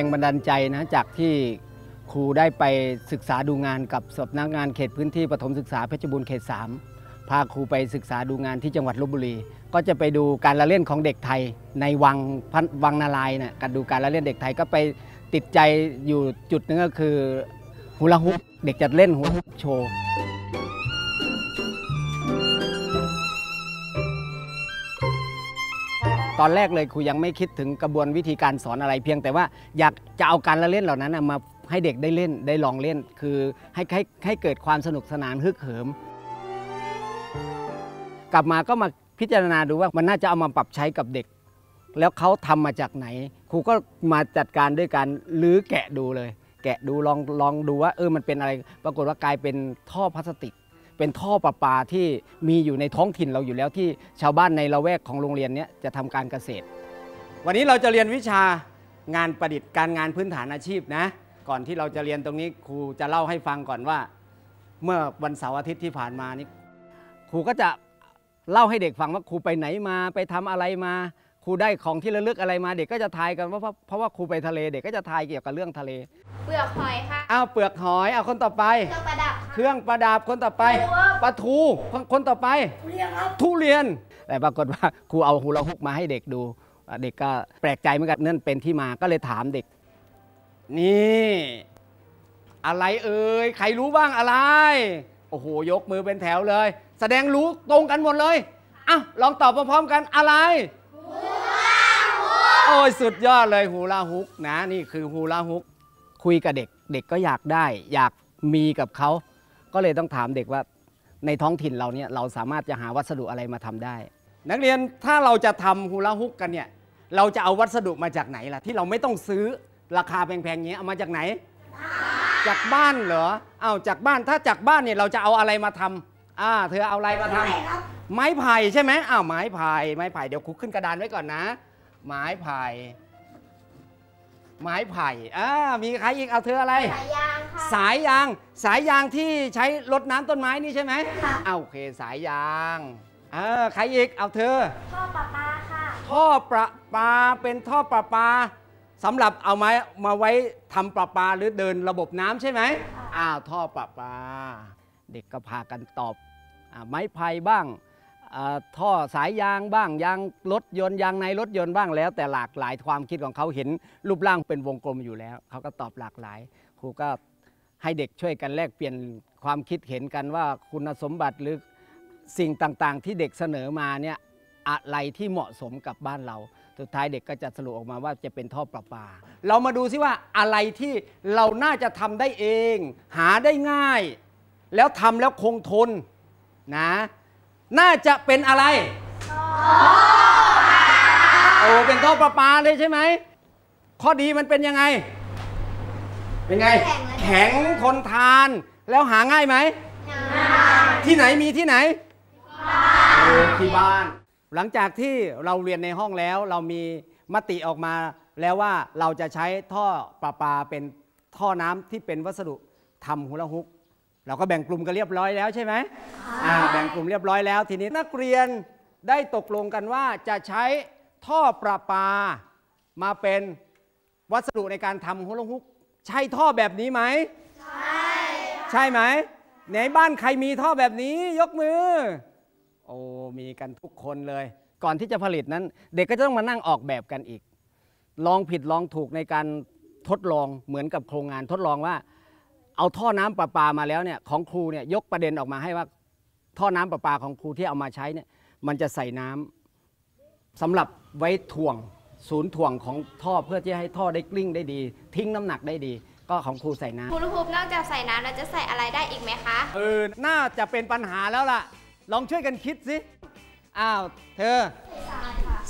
แรงบันดาลใจนะจากที่ครูได้ไปศึกษาดูงานกับสำนักงานเขตพื้นที่ปฐมศึกษาเพชรบูรณ์เขต 3 พาครูไปศึกษาดูงานที่จังหวัดลบบุรี ก็จะไปดูการละเล่นของเด็กไทย ในวังวังนารายณ์นะการดูการละเล่นเด็กไทยก็ไปติดใจอยู่จุดหนึงก็คือฮูลาฮุปเด็กจะเล่นฮูลาฮุปโชว์ ตอนแรกเลยครูยังไม่คิดถึงกระบวนวิธีการสอนอะไรเพียงแต่ว่าอยากจะเอาการละเล่นเหล่านั้นมาให้เด็กได้เล่นได้ลองเล่น คือให้ให้ให้เกิดความสนุกสนานฮึกเหิม กลับมาก็มาพิจารณาดูว่ามันน่าจะเอามาปรับใช้กับเด็ก แล้วเขาทำมาจากไหน ครูก็มาจัดการด้วยการลื้อแกะดูเลย แกะดูลองลองดูว่าเออมันเป็นอะไร ปรากฏว่ากลายเป็นท่อพลาสติก เป็นท่อประปาที่มีอยู่ในท้องถิ่นเราอยู่แล้วที่ชาวบ้านในละแวกของโรงเรียนเนี้ยจะทำการเกษตร วันนี้เราจะเรียนวิชางานประดิษฐ์การงานพื้นฐานอาชีพนะ ก่อนที่เราจะเรียนตรงนี้ครูจะเล่าให้ฟังก่อนว่า เมื่อวันเสาร์อาทิตย์ที่ผ่านมานี้ครูก็จะเล่าให้เด็กฟังว่าครูไปไหนมาไปทำอะไรมาครูได้ของที่ระลึกอะไรมาเด็กก็จะทายกันว่าเพราะเพราะว่าครูไปทะเลเด็กก็จะทายเกี่ยวกับเรื่องทะเล เปลือกหอยค่ะอ้าวเปลือกหอยเอาคนต่อไปเครื่องประดับ เครื่องประดับคนต่อไปไม่รู้ว่าปลาทูคนต่อไปเรียงครับทุเรียน แต่ปรากฏว่าครูเอาฮูลาฮุกมาให้เด็กดูอะเด็กก็แปลกใจเหมือนกันนั่นเป็นที่มาก็เลยถามเด็ก นี่ อะไรเอ่ยใครรู้บ้างอะไร โอ้โหยกมือเป็นแถวเลย แสดงรู้ตรงกันหมดเลยอะลองตอบพร้อมๆกันอะไรโอ้ยสุดยอดเลยฮูลาฮุกนะนี่คือฮูลาฮุกคุยกับเด็กเด็กก็อยากได้ อยากมีกับเขา ก็เลยต้องถามเด็กว่าในท้องถิ่นเราเนี่ยเราสามารถจะหาวัสดุอะไรมาทำได้ นักเรียนถ้าเราจะทำฮูลาฮุกกันเนี่ยเราจะเอาวัสดุมาจากไหนล่ะ ที่เราไม่ต้องซื้อราคาแพงๆเงี้ยเอามาจากไหน จากบ้านเหรอเอาจากบ้านถ้าจากบ้านเนี่ยเราจะเอาอะไรมาทำอ่าเธอเอาอะไรมาทำไม้ไผ่ใช่ไหมอ้าวไม้ไผ่ไม้ไผ่เดี๋ยวครูขึ้นกระดานไว้ก่อนนะ ไม้ไผ่ ไม้ไผ่อ่ามีใครอีกเอาเธออะไร สายยางค่ะ สายยาง สายยางที่ใช้รดน้ำต้นไม้นี่ใช่ไหมค่ะ เอาโอเคสายยางเออใครอีกเอาเธอ ท่อประปาค่ะ ท่อประปาเป็นท่อประปาสำหรับเอาไม้มาไว้ทำประปาหรือเดินระบบน้ำใช่ไหมอ้าวท่อประปา เด็กก็พากันตอบอาไม้ไผ่บ้างอ่า ท่อสายยางบ้างยางรถยนต์ยางในรถยนต์บ้างแล้ว แต่หลากหลายความคิดของเขาเห็นรูปร่างเป็นวงกลมอยู่แล้ว เขาก็ตอบหลากหลาย ครูก็ให้เด็กช่วยกันแลกเปลี่ยนความคิดเห็นกันว่าคุณสมบัติหรือสิ่งต่างๆ ที่เด็กเสนอมาเนี่ยอะไรที่เหมาะสมกับบ้านเรา สุดท้ายเด็กก็จะสรุปออกมาว่าจะเป็นท่อประปา เรามาดูซิว่าอะไรที่เราน่าจะทำได้เอง หาได้ง่าย แล้วทำแล้วคงทนนะ น่าจะเป็นอะไรโอ้เป็นท่อประปาเลยใช่ไหม ข้อดีมันเป็นยังไง เป็นไง แข็งเลยแข็งทนทาน แล้วหาง่ายไหม ที่ไหนมีที่ไหนเออที่บ้าน หลังจากที่เราเรียนในห้องแล้ว เรามีมติออกมาแล้วว่าเราจะใช้ท่อประปาเป็นท่อน้ำที่เป็นวัสดุทำฮูลาฮุก เราก็แบ่งกลุ่มกันเรียบร้อยแล้วใช่ไหมอ่าแบ่งกลุ่มเรียบร้อยแล้ว ทีนี้นักเรียนได้ตกลงกันว่าจะใช้ท่อประปา มาเป็นวัสดุในการทำฮูลาฮุก ใช่ท่อแบบนี้ไหมใช่ไหมไหนบ้านใครมีท่อแบบนี้ยกมือ โอ้มีกันทุกคนเลย ก่อนที่จะผลิตนั้น เด็กก็จะต้องมานั่งออกแบบกันอีก ลองผิดลองถูกในการทดลองเหมือนกับโครงงานทดลองว่า เอาท่อน้ำประปามาแล้วเนี่ยของครูเนี่ยยกประเด็นออกมาให้ว่า ท่อน้ำประปาของครูที่เอามาใช้เนี่ยมันจะใส่น้ำสำหรับไว้ถ่วงศูนย์ถ่วงของท่อเพื่อที่ให้ท่อได้กลิ้งได้ดี ทิ้งน้ำหนักได้ดี ก็ของครูใส่น้ำฮูลาฮูปนอกจากใส่น้ำเราจะใส่อะไรได้อีกไหมคะเออน่าจะเป็นปัญหาแล้วล่ะ ลองช่วยกันคิดสิอ้าวเธอ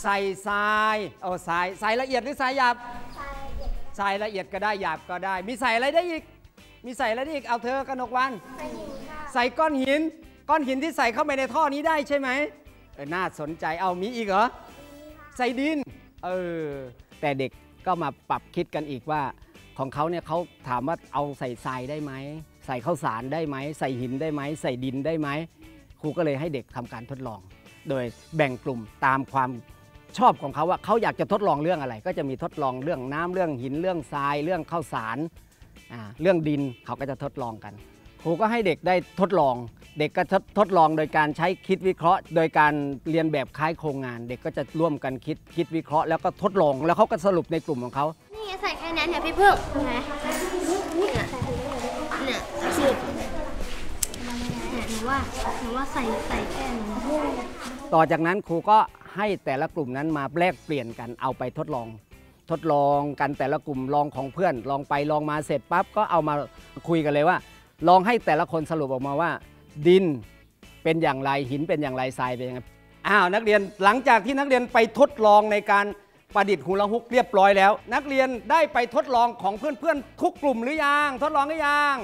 ใส่ทรายเอาทรายใส่ละเอียดหรือทรายหยาบใส่ละเอียดก็ได้หยาบก็ได้ มีใส่อะไรได้อีก มีใส่อะไรได้อีกเอาเธอกนกวันใส่ก้อนหิน ก้อนหินที่ใส่เข้าไปในท่อนี้ได้ใช่ไหมเออน่าสนใจเอามีอีกเหรอ ใส่ดิน เออ แต่เด็กก็มาปรับคิดกันอีกว่าของเขาเนี่ยเขาถามว่าเอาใส่ทรายได้ไหม ใส่ข้าวสารได้ไหม ใส่หินได้ไหม ใส่ดินได้ไหม ครูก็เลยให้เด็กทำการทดลอง โดยแบ่งกลุ่มตามความชอบของเขาว่าเขาอยากจะทดลองเรื่องอะไร ก็จะมีทดลองเรื่องน้ำเรื่องหินเรื่องทรายเรื่องข้าวสารอ่า เรื่องดินเขาก็จะทดลองกัน ครูก็ให้เด็กได้ทดลอง เด็กก็ทดทดลองโดยการใช้คิดวิเคราะห์ โดยการเรียนแบบคล้ายโครงงาน เด็กก็จะร่วมกันคิดคิดวิเคราะห์แล้วก็ทดลองแล้วเขาก็สรุปในกลุ่มของเขานี่ไงใส่แค่นั้นเนี่ยพี่พึ่งเห็นไหมเนี่ยเนี่ยสิเนี่ยหนูว่าหนูว่าใส่ใส่แค่นี้ต่อจากนั้นครูก็ให้แต่ละกลุ่มนั้นมาแลกเปลี่ยนกันเอาไปทดลอง ทดลองกันแต่ละกลุ่มลองของเพื่อน ลองไปลองมาเสร็จปั๊บก็เอามาคุยกันเลยว่า ลองให้แต่ละคนสรุปออกมาว่า ดินเป็นอย่างไรหินเป็นอย่างไรทรายเป็นยังไงอ้าวนักเรียนหลังจากที่นักเรียนไปทดลองในการประดิษฐ์ฮูลาฮุกเรียบร้อยแล้ว นักเรียนได้ไปทดลองของเพื่อนๆทุกกลุ่มหรือยังทดลองหรือยัง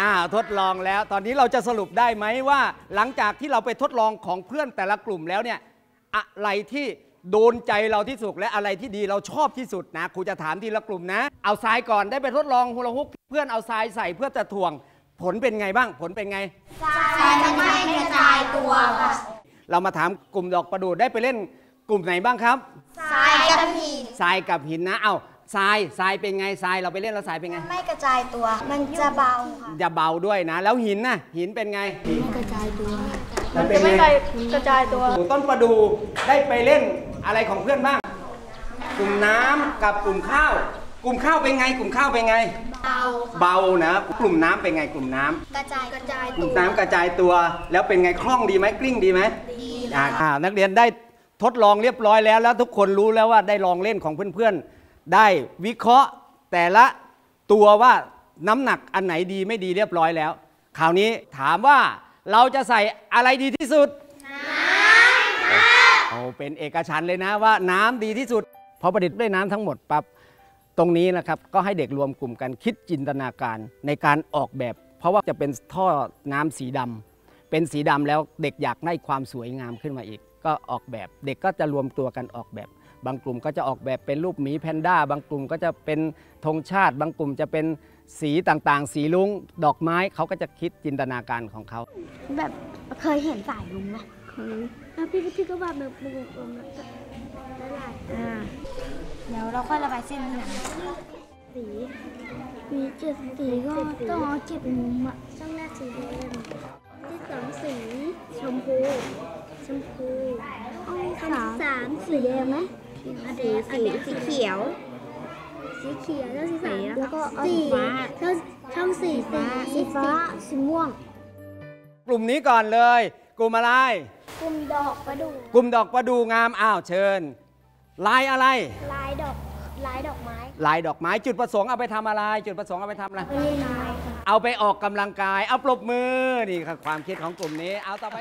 อ้าวทดลองแล้ว ตอนนี้เราจะสรุปได้ไหมว่า หลังจากที่เราไปทดลองของเพื่อนแต่ละกลุ่มแล้วเนี่ยอะไรที่ โดนใจเราที่สุดและอะไรที่ดีเราชอบที่สุดนะครูจะถามทีละกลุ่มนะ เอาทรายก่อนได้ไปทดลองฮูลาฮุกเพื่อนเอาทรายใส่เพื่อจะถ่วง ผลเป็นไงบ้าง ผลเป็นไงทรายจะไม่กระจายตัวค่ะเรามาถามกลุ่มดอกประดู่ได้ไปเล่นกลุ่มไหนบ้างครับทรายกับหินทรายกับหินนะเอาทรายทรายเป็นไงทรายเราไปเล่นแล้วทรายเป็นไง ไม่กระจายตัว มันจะเบาค่ะจะเบาด้วยนะ แล้วหินนะหินเป็นไงไม่กระจายตัวมันเป็นไม่ไงกระจายตัวต้นประดูได้ไปเล่น อะไรของเพื่อนบ้าง กลุ่มน้ำกับกลุ่มข้าว กลุ่มข้าวเป็นไง กลุ่มข้าวเป็นไง เบาเบานะ กลุ่มน้ำเป็นไงกลุ่มน้ำกระจายกระจายกลุ่ตัมวน้ำกระจายตัว แล้วเป็นไงคล่องดีไหมกลิ้งดีไหมอ่าอ่านักเรียนได้ทดลองเรียบร้อยแล้ว แล้วทุกคนรู้แล้วว่าได้ลองเล่นของเพื่อนๆ ได้วิเคราะห์แต่ละตัวว่าน้ำหนักอันไหนดีไม่ดีเรียบร้อยแล้ว คราวนี้ถามว่าเราจะใส่อะไรดีที่สุด โอ้เป็นเอกฉันท์เลยนะว่าน้ำดีที่สุด พอประดิษฐ์ด้วยน้ำทั้งหมดปั๊บตรงนี้นะครับก็ให้เด็กรวมกลุ่มกันคิดจินตนาการในการออกแบบ เพราะว่าจะเป็นท่อน้ำสีดำเป็นสีดำแล้วเด็กอยากได้ความสวยงามขึ้นมาอีก ก็ออกแบบเด็กก็จะรวมตัวกันออกแบบ บางกลุ่มก็จะออกแบบเป็นรูปหมีแพนด้า บางกลุ่มก็จะเป็นธงชาติ บางกลุ่มจะเป็นสีต่างๆ สีลุงดอกไม้เขาก็จะคิดจินตนาการของเขาแบบเคยเห็นสายลุงไหม เคยอะพี่พี่ก็วาดแบบวงกลมแล้วก็ละลายอ่าเดี๋ยวเราค่อยระบายเส้นทีหลังสีมีเจ็ดสีก็ต้องเอาเจ็ดมุมอะต้องแรกสีแดงที่สองสีชมพูชมพูอันที่สามสีแดงไหมสีสีสีเขียว สีเขียวแล้วสีสามแล้วก็สีฟ้าแล้วช่องสีสีสีฟ้าสีม่วง กลุ่มนี้ก่อนเลย กลุ่มอะไร กลุ่มดอกประดู่กลุ่มดอกประดูงามอ้าวเชิญ ลายอะไร ลายดอกลายดอกไม้ ลายดอกไม้จุดประสงค์เอาไปทำอะไร จุดประสงค์เอาไปทำอะไรไม่ใช่ไม้ค่ะเอาไปออกกำลังกาย เอาปรบมือนี่คือความคิดของกลุ่มนี้ เอาต่อไป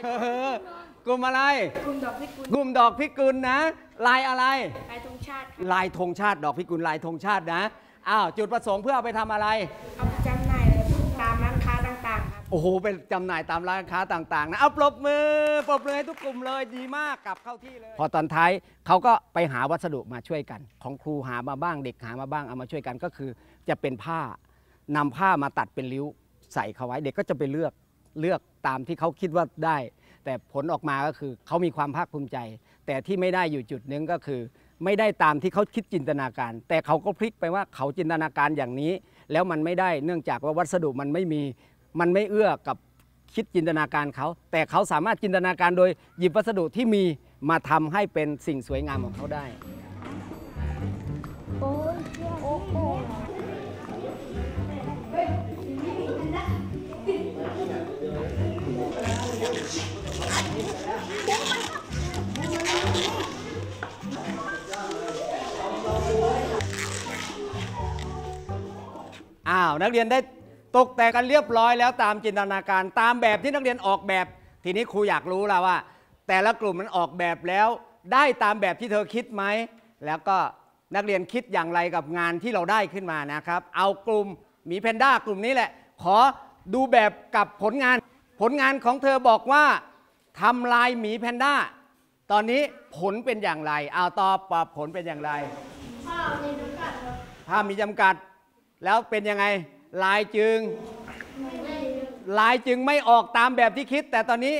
กลุ่มอะไร กลุ่มดอกพิกุลกลุ่มดอกพิกุลนะ ลายอะไร ลายธงชาติ ลายธงชาติดอกพิกุลลายธงชาตินะอ้าวจุดประสงค์เพื่อเอาไปทำอะไรเอาไปจางครับ โอ้โหเป็นจำหน่ายตามร้านค้าต่าง ๆ นะเอาปรบมือปรบมือให้ทุกกลุ่มเลยดีมากกลับเข้าที่เลย พอตอนท้ายเขาก็ไปหาวัสดุมาช่วยกัน ของครูหามาบ้างเด็กหามาบ้างเอามาช่วยกันก็คือ จะเป็นผ้านำผ้ามาตัดเป็นริ้วใส่เขาไว้เด็กก็จะไปเลือกเลือกตามที่เขาคิดว่าได้ แต่ผลออกมาก็คือเขามีความภาคภูมิใจ แต่ที่ไม่ได้อยู่จุดนึงก็คือ ไม่ได้ตามที่เขาคิดจินตนาการ แต่เขาก็พลิกไปว่าเขาจินตนาการอย่างนี้ แล้วมันไม่ได้เนื่องจากว่าวัสดุมันไม่มี มันไม่เอื้อกับคิดจินตนาการเขา แต่เขาสามารถจินตนาการโดยหยิบวัสดุที่มีมาทำให้เป็นสิ่งสวยงามของเขาได้อ้าว นักเรียนได้ ตกแต่งกันเรียบร้อยแล้วตามจินตนาการ ตามแบบที่นักเรียนออกแบบ ทีนี้ครูอยากรู้แล้วว่า แต่ละกลุ่มมันออกแบบแล้ว ได้ตามแบบที่เธอคิดไหมแล้วก็นักเรียนคิดอย่างไรกับงานที่เราได้ขึ้นมานะครับ เอากลุ่มหมีแพนด้ากลุ่มนี้แหละ ขอดูแบบกับผลงาน ผลงานของเธอบอกว่าทำลายหมีแพนด้า ตอนนี้ผลเป็นอย่างไร เอาตอบว่าผลเป็นอย่างไร ภาพมีจำกัดแล้วเป็นยังไง ลายจึง ลายจึงไม่ออกตามแบบที่คิด แต่ตอนนี้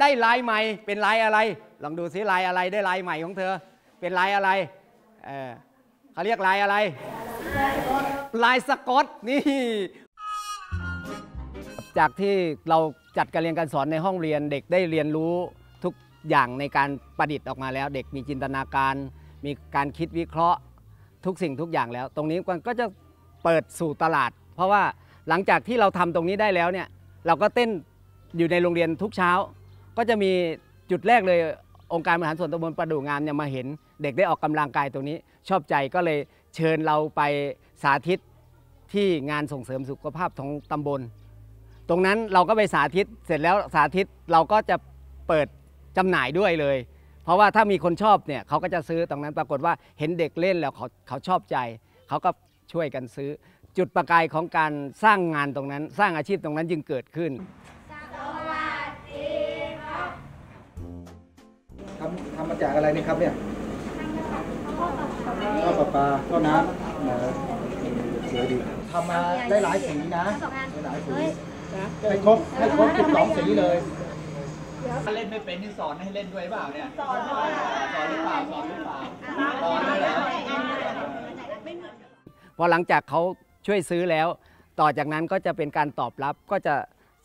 ได้ลายใหม่ เป็นลายอะไร ลองดูซิลายอะไรได้ลายใหม่ของเธอ เป็นลายอะไรเออเขาเรียกลายอะไร ลายสกอตนี่จากที่เราจัดการเรียนการสอนในห้องเรียนเด็กได้เรียนรู้ทุกอย่างในการประดิษฐ์ออกมาแล้ว เด็กมีจินตนาการ มีการคิดวิเคราะห์ ทุกสิ่งทุกอย่างแล้ว ตรงนี้มันก็จะเปิดสู่ตลาด เพราะว่าหลังจากที่เราทำตรงนี้ได้แล้วเนี่ยเราก็เต้นอยู่ในโรงเรียนทุกเช้า ก็จะมีจุดแรกเลยองค์การบริหารส่วนตำบลประดู่งามเนี่ยมาเห็นเด็กได้ออกกำลังกายตรงนี้ ชอบใจก็เลยเชิญเราไปสาธิตที่งานส่งเสริมสุขภาพของตำบล ตรงนั้นเราก็ไปสาธิตเสร็จแล้วสาธิตเราก็จะเปิดจำหน่ายด้วยเลย เพราะว่าถ้ามีคนชอบเนี่ยเขาก็จะซื้อตรงนั้นปรากฏว่าเห็นเด็กเล่นแล้วเขาเขาชอบใจ เขาก็ช่วยกันซื้อ จุดประกายของการสร้างงานตรงนั้น สร้างอาชีพตรงนั้นจึงเกิดขึ้นทำทำมาจากอะไรนี่ครับเนี่ยข้าวปลาปลาข้าวน้ำเออสวยดีทำมาได้หลายสีนะได้หลายสีให้ครบให้ครบสิบสองสีเลยถ้าเล่นไม่เป็นนี่สอนให้เล่นด้วยเปล่าเนี่ย สอนสอนหรือเปล่าสอนหรือเปล่าสอนด้วยเหรอพอหลังจากเขา ช่วยซื้อแล้ว ต่อจากนั้นก็จะเป็นการตอบรับก็จะ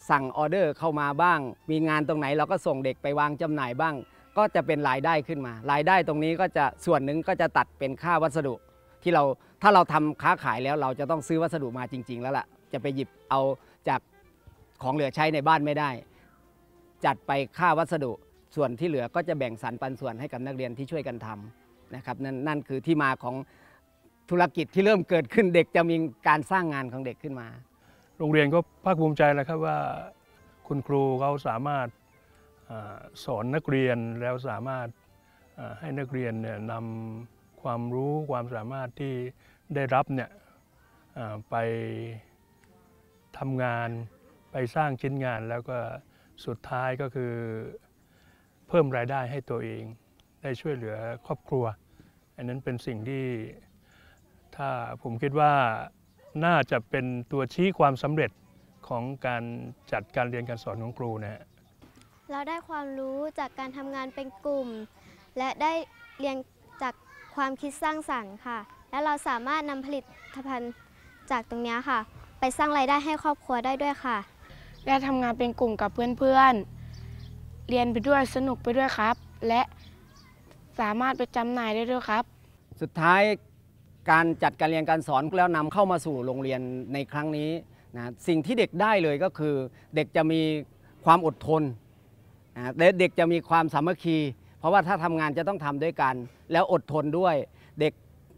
สั่งออเดอร์เข้ามาบ้าง มีงานตรงไหนเราก็ส่งเด็กไปวางจำหน่ายบ้าง ก็จะเป็นรายได้ขึ้นมา รายได้ตรงนี้ก็จะส่วนหนึ่งก็จะตัดเป็นค่าวัสดุ ที่เราถ้าเราทำค้าขายแล้วเราจะต้องซื้อวัสดุมาจริง ๆ แล้วล่ะจะไปหยิบเอาจากของเหลือใช้ในบ้านไม่ได้ จัดไปค่าวัสดุส่วนที่เหลือก็จะแบ่งสรรปันส่วนให้กับนักเรียนที่ช่วยกันทำนะครับนั่นนั่นคือที่มาของ ธุรกิจที่เริ่มเกิดขึ้นเด็กจะมีการสร้างงานของเด็กขึ้นมา โรงเรียนก็ภาคภูมิใจแล้วครับว่าคุณครูเขาสามารถอสอนนักเรียนแล้วสามารถให้นักเรียนเนี่ยนำความรู้ความสามารถที่ได้รับเนี่ยไปทำงานไปสร้างชิ้นงานแล้วก็สุดท้ายก็คือเพิ่มรายได้ให้ตัวเอง ได้ช่วยเหลือครอบครัว อันนั้นเป็นสิ่งที่ ถ้าผมคิดว่าน่าจะเป็นตัวชี้ความสำเร็จของการจัดการเรียนการสอนของครูนะฮะเราได้ความรู้จากการทำงานเป็นกลุ่ม และได้เรียนจากความคิดสร้างสรรค์ค่ะ และเราสามารถนำผลิตภัณฑ์จากตรงเนี้ยค่ะ ไปสร้างรายได้ให้ครอบครัวได้ด้วยค่ะ ได้ทำงานเป็นกลุ่มกับเพื่อนๆ เรียนไปด้วยสนุกไปด้วยครับ และสามารถไปจำหน่ายได้ด้วยครับ สุดท้าย การจัดการเรียนการสอนแล้วนำเข้ามาสู่โรงเรียนในครั้งนี้นะสิ่งที่เด็กได้เลยก็คือ เด็กจะมีความอดทนนะเด็กจะมีความสามัคคี เพราะว่าถ้าทำงานจะต้องทำด้วยกัน แล้วอดทนด้วย เด็ก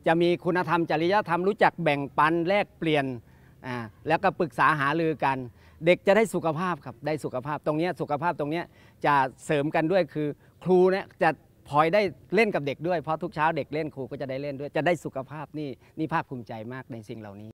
จะมีคุณธรรมจริยธรรมรู้จักแบ่งปันแลกเปลี่ยนอ่าแล้วก็ปรึกษาหารือกัน เด็กจะได้สุขภาพครับได้สุขภาพตรงนี้สุขภาพตรงนี้จะเสริมกันด้วยคือ ครูเนี่ยจะ พลอยได้เล่นกับเด็กด้วยเพราะทุกเช้าเด็กเล่นครูก็จะได้เล่นด้วยจะได้สุขภาพนี่นี่ภาคภูมิใจมากในสิ่งเหล่านี้